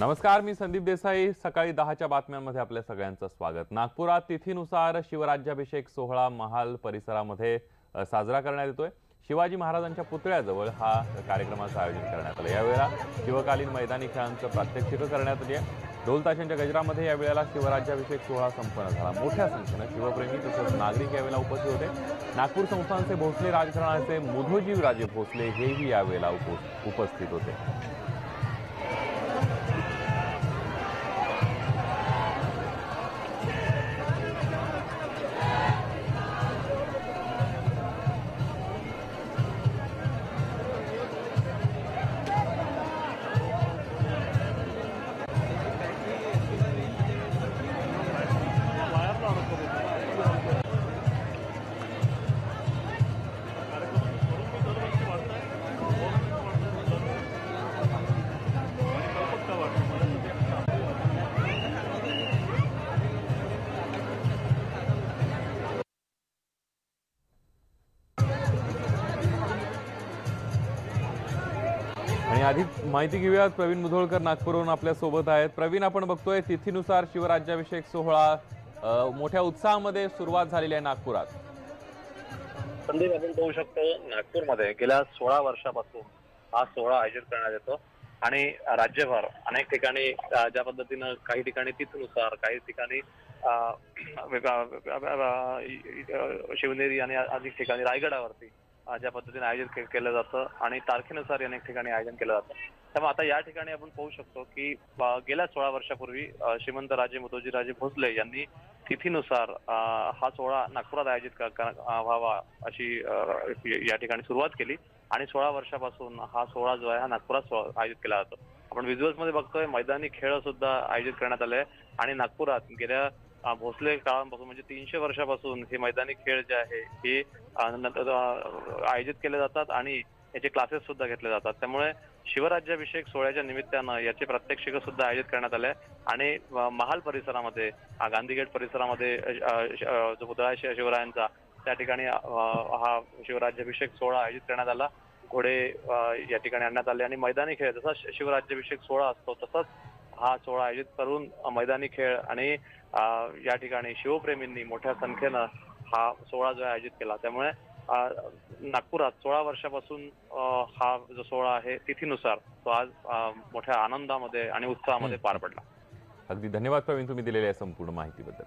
नमस्कार मी संदीप देसाई. सकाळी दहाच्या बातम्यांमध्ये आपल्या सगळ्यांचं स्वागत. नागपुरात तिथीनुसार शिवराज्याभिषेक सोहळा महाल परिसरामध्ये साजरा करण्यात येतोय. शिवाजी महाराजांच्या पुतळ्याजवळ हा कार्यक्रमाचं आयोजन करण्यात आलं यावेळेला शिवकालीन मैदानी खेळांचं प्रात्यक्षिक करण्यात आली आहे. ढोल ताशांच्या गजरामध्ये यावेळेला शिवराज्याभिषेक सोहळा संपन्न झाला. मोठ्या संख्येनं शिवप्रेमी तसंच नागरिक यावेळेला उपस्थित होते. नागपूर संस्थानचे भोसले राजकारणाचे मुधोजीव राजे भोसले हेही यावेळेला उप- उपस्थित होते. आणि अधिक माहिती घेऊयात प्रवीण मुधोळकर नागपूरहून आपल्यासोबत आहेत प्रवीण आपण बघतोय तिथीनुसार शिवराज्याभिषेक सोहळा मोठ्या उत्साहामध्ये सुरुवात झालेली आहे नागपुरात संदीप आपण पाहू शकतो नागपूरमध्ये गेल्या सोळा वर्षापासून हा सोहळा आयोजित करण्यात येतो आणि राज्यभर अनेक ठिकाणी ज्या पद्धतीनं काही ठिकाणी तिथीनुसार काही ठिकाणी शिवनेरी आणि अधिक ठिकाणी रायगडावरती ज्या पद्धतीने आयोजित केलं जातं आणि तारखेनुसार अनेक ठिकाणी आयोजन केलं जातं. त्यामुळे आता या ठिकाणी आपण पाहू शकतो की गेल्या सोळा वर्षापूर्वी श्रीमंत राजे मुदोजीराजे भोसले यांनी तिथीनुसार हा सोहळा नागपुरात आयोजित व्हावा अशी या ठिकाणी सुरुवात केली आणि सोळा वर्षापासून हा सोहळा जो आहे हा नागपुरात आयोजित केला जातो. आपण विज्युअल्समध्ये बघतोय मैदानी खेळ सुद्धा आयोजित करण्यात आले आणि नागपुरात गेल्या भोसले काळांपासून म्हणजे तीनशे वर्षापासून हे मैदानी खेळ जे आहे हे आयोजित केले जातात आणि याचे क्लासेस सुद्धा घेतले जातात. त्यामुळे शिवराज्याभिषेक सोहळ्याच्या निमित्तानं याचे प्रात्यक्षिक सुद्धा आयोजित करण्यात आले आणि महाल परिसरामध्ये अं, गांधीगेट परिसरामध्ये जो पुतळा आहे शिवरायांचा त्या ठिकाणी हा शिवराज्याभिषेक सोहळा आयोजित करण्यात आला. घोडे या ठिकाणी आणण्यात आले. आणि मैदानी खेळ जसा शिवराज्याभिषेक सोहळा असतो तसाच हा सोहळा आयोजित करून मैदानी खेळ आणि या ठिकाणी शिवप्रेमींनी मोठ्या संख्येनं हा सोहळा जो आहे आयोजित केला. त्यामुळे नागपुरात सोळा वर्षापासून हा जो सोहळा आहे तिथीनुसार तो आज मोठ्या आनंदामध्ये आणि उत्साहामध्ये पार पडला. अगदी धन्यवाद प्रवीण तुम्ही दिलेल्या संपूर्ण माहितीबद्दल.